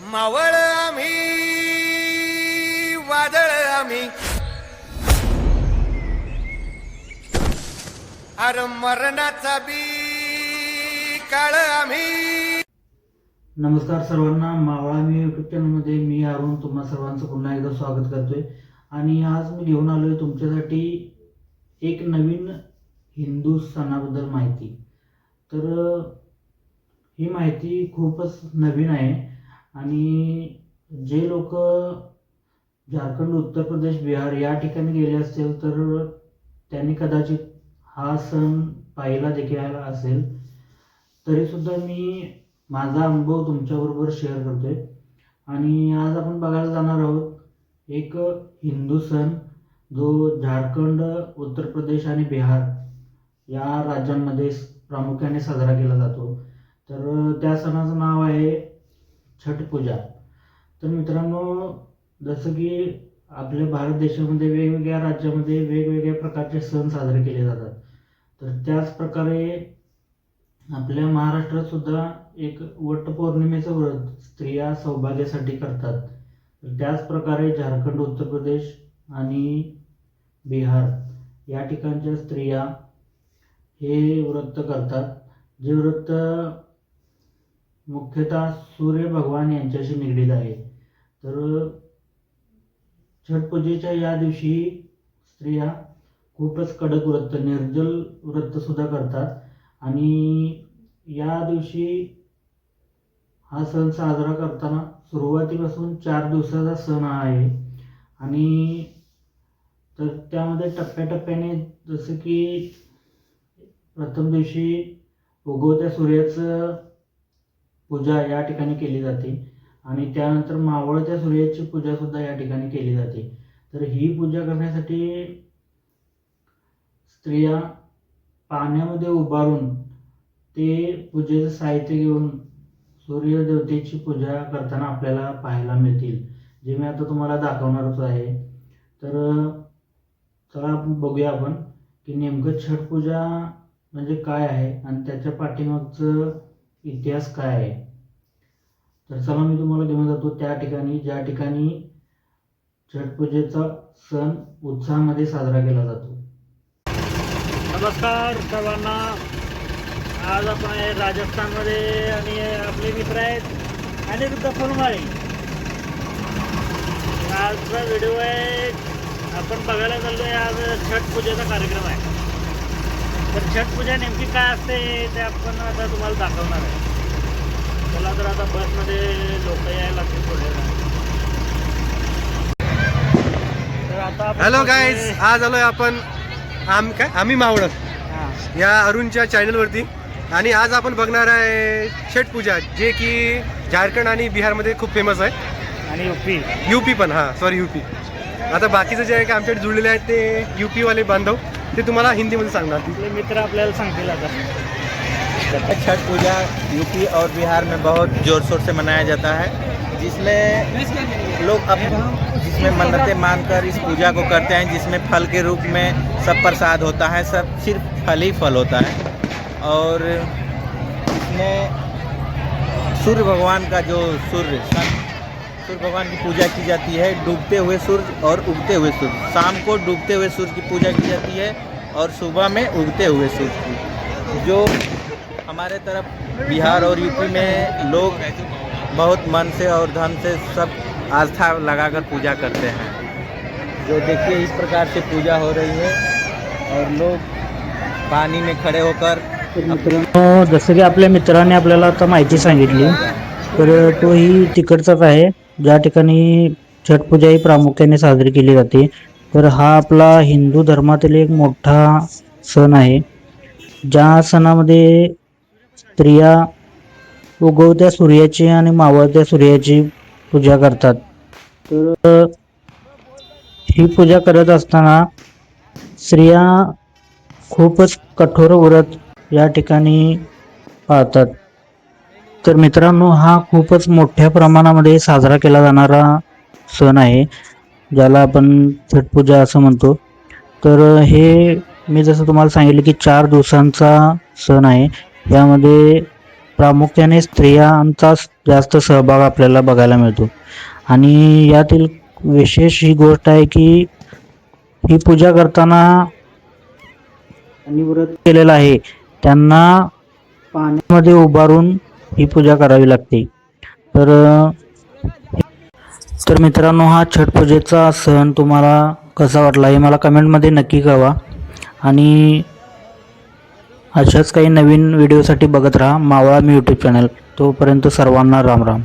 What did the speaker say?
मावळ आम्ही वादळ आम्ही. अर मरणाचा बी काळ आम्ही. नमस्कार सर्वांना मावळा मी यूट्यूब चॅनलमध्ये मी अरुण तुम्हा सर्वांचं पुन्हा एकदा स्वागत करतोय. आणि आज मी घेऊन आलो आहे तुमच्यासाठी एक नवीन हिंदू सणाबद्दल माहिती. तर ही माहिती खूपच नवीन आहे. आणि जे लोक झारखंड उत्तर प्रदेश बिहार या ठिकाणी गेले असतील तर त्यांनी कदाचित हा सण पाहिला देखील असेल. तरीसुद्धा मी माझा अनुभव तुमच्याबरोबर शेअर करतोय. आणि आज आपण बघायला जाणार आहोत एक हिंदू सण जो झारखंड उत्तर प्रदेश आणि बिहार या राज्यांमध्ये प्रामुख्याने साजरा केला जातो. तर त्या सणाचं नाव आहे छठ पूजा. तर मित्रांनो जसं की आपल्या भारत देशामध्ये वेगवेगळ्या राज्यामध्ये वेगवेगळ्या प्रकारचे सण साजरे केले जातात. तर त्याच प्रकारे आपल्या महाराष्ट्रात सुद्धा एक वटपौर्णिमेचं व्रत स्त्रिया सौभाग्यासाठी करतात. तर त्याच प्रकारे झारखंड उत्तर प्रदेश आणि बिहार या ठिकाणच्या स्त्रिया हे व्रत करतात. जे व्रत मुख्यतः सूर्य भगवान यांच्याशी निगडीत आहे तर छठ पूजेच्या या दिवशी स्त्रिया खूपच कडक व्रत निर्जल व्रत सुद्धा करतात. आणि या दिवशी हा सण साजरा करताना सुरुवातीपासून चार दिवसाचा सण हा आहे. आणि तर त्यामध्ये टप्प्याटप्प्याने जसं की प्रथम दिवशी उगवत्या सूर्याचं पूजा या ठिकाणी केली जाते. आणि त्यानंतर मावळत्या सूर्याची पूजासुद्धा या ठिकाणी केली जाते. तर ही पूजा करण्यासाठी स्त्रिया पाण्यामध्ये उभारून ते पूजेचं साहित्य घेऊन सूर्यदेवतेची पूजा करताना आपल्याला पाहायला मिळतील. जे मी आता तुम्हाला दाखवणारच आहे. तर चला आपण बघूया आपण की नेमकं छठ पूजा म्हणजे काय आहे आणि त्याच्या पाठीमागचं इतिहास काय आहे? तर चला मी तुम्हाला घेऊन जातो त्या ठिकाणी ज्या ठिकाणी छठ पूजेचा सण उत्साहामध्ये साजरा केला जातो. नमस्कार सर्वांना. आज आपण आहे राजस्थानमध्ये आणि आपले मित्र आहेत अनिरुद्ध फुलमाळी. आजचा व्हिडिओ आहे आपण बघायला चाललो आहे आज छठ पूजेचा कार्यक्रम आहे. तर छठ पूजा नेमकी काय असते ते आपण आता तुम्हाला दाखवणार आहे. चला तर आता बसमध्ये लोक यायला लागतील आपण हॅलो गाईज आज आलोय आपण आम काय? आम्ही मावळ. हां. या अरुणच्या चॅनलवरती आणि आज आपण बघणार आहे छठ पूजा जे की झारखंड आणि बिहारमध्ये खूप फेमस आहे. आणि युपी युपी पण हां सॉरी युपी आता बाकीचं जे आहे का आमच्याकडे जुळलेले आहेत ते युपी वाले बांधव. ते तुम्हाला हिंदीमध्ये सांगणार. मित्र आपल्याला सांगतील आता. छठ पूजा यूपी और बिहार में बहुत ज़ोर शोर से मनाया जाता है जिसमें लोग अपने जिसमें मन्नतें मानकर इस पूजा को करते हैं जिसमें फल के रूप में सब प्रसाद होता है सब सिर्फ़ फल ही फल होता है। और इसमें सूर्य भगवान का जो सूर्य सन सूर्य भगवान की पूजा की जाती है, डूबते हुए सूर्य और उगते हुए सूर्य। शाम को डूबते हुए सूर्य की पूजा की जाती है और सुबह में उगते हुए सूर्य की। जो हमारे तरफ़ बिहार और यूपी में लोग बहुत मन से और धन से सब आस्था लगाकर पूजा करते हैं। जो देखिए इस प्रकार से पूजा हो रही है और लोग पानी में खड़े होकर मित्रांनो जसं की आपल्या मित्राने आपल्याला आता माहिती सांगितली, तर तो ही तिकडचाच आहे. ज्या ठिकाणी छठ पूजा ही प्रामुख्याने साजरी केली जाते. तर हा आपला हिंदू धर्मातील एक मोठा सण आहे. ज्या सणामध्ये स्त्रिया उगवत्या सूर्याची आणि मावळत्या सूर्याची पूजा करतात. तर ही पूजा करत असताना स्त्रिया खूपच कठोर व्रत या ठिकाणी पाळतात. तर मित्रांनो हा खूपच मोठ्या प्रमाणामध्ये साजरा केला जाणारा सण आहे ज्याला आपण छटपूजा असं म्हणतो. तर हे मी जसं तुम्हाला सांगितलं की चार दिवसांचा सण आहे. यामध्ये प्रामुख्याने स्त्रियांचा जास्त सहभाग आपल्याला बघायला मिळतो. आणि यातील विशेष ही गोष्ट आहे की ही पूजा करताना आणि व्रत केलेलं आहे. त्यांना पाण्यामध्ये उभारून ही पूजा करावी लागते. तर तर मित्रांनो हा छठ पूजेचा सण तुम्हाला कसा वाटला हे मला कमेंटमध्ये नक्की कळवा. आणि अशाच काही नवीन व्हिडिओसाठी बघत राहा मावळा मी यूट्यूब चॅनल तोपर्यंत सर्वांना राम राम